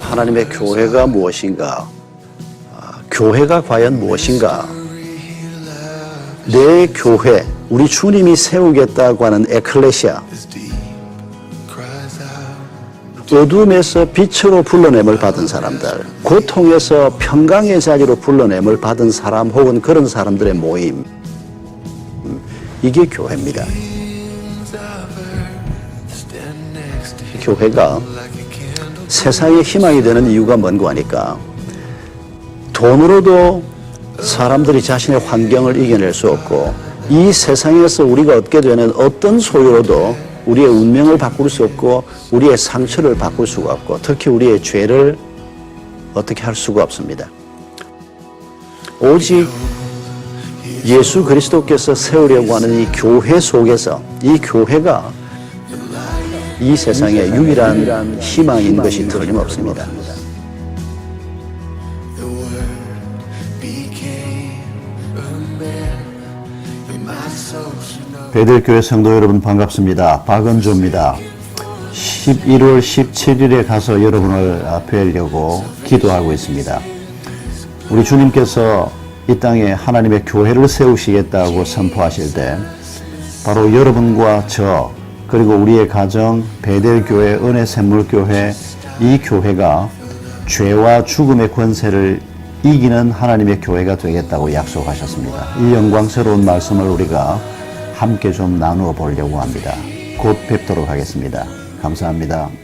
하나님의 교회가 무엇인가? 아, 교회가 과연 무엇인가? 내 교회, 우리 주님이 세우겠다고 하는 에클레시아, 어둠에서 빛으로 불러냄을 받은 사람들, 고통에서 평강의 자리로 불러냄을 받은 사람 혹은 그런 사람들의 모임, 음, 이게 교회입니다. 교회가 세상의 희망이 되는 이유가 뭔고 하니까 돈으로도 사람들이 자신의 환경을 이겨낼 수 없고 이 세상에서 우리가 얻게 되는 어떤 소유로도 우리의 운명을 바꿀 수 없고 우리의 상처를 바꿀 수가 없고 특히 우리의 죄를 어떻게 할 수가 없습니다. 오직 예수 그리스도께서 세우려고 하는 이 교회 속에서 이 교회가 이 세상의 유일한 희망인 것이 틀림없습니다. 베들교회 성도 여러분 반갑습니다. 박은조입니다. 11월 17일에 가서 여러분을 뵈려고 기도하고 있습니다. 우리 주님께서 이 땅에 하나님의 교회를 세우시겠다고 선포하실 때 바로 여러분과 저 그리고 우리의 가정 베델교회 은혜샘물교회 이 교회가 죄와 죽음의 권세를 이기는 하나님의 교회가 되겠다고 약속하셨습니다. 이 영광스러운 말씀을 우리가 함께 좀 나누어 보려고 합니다. 곧 뵙도록 하겠습니다. 감사합니다.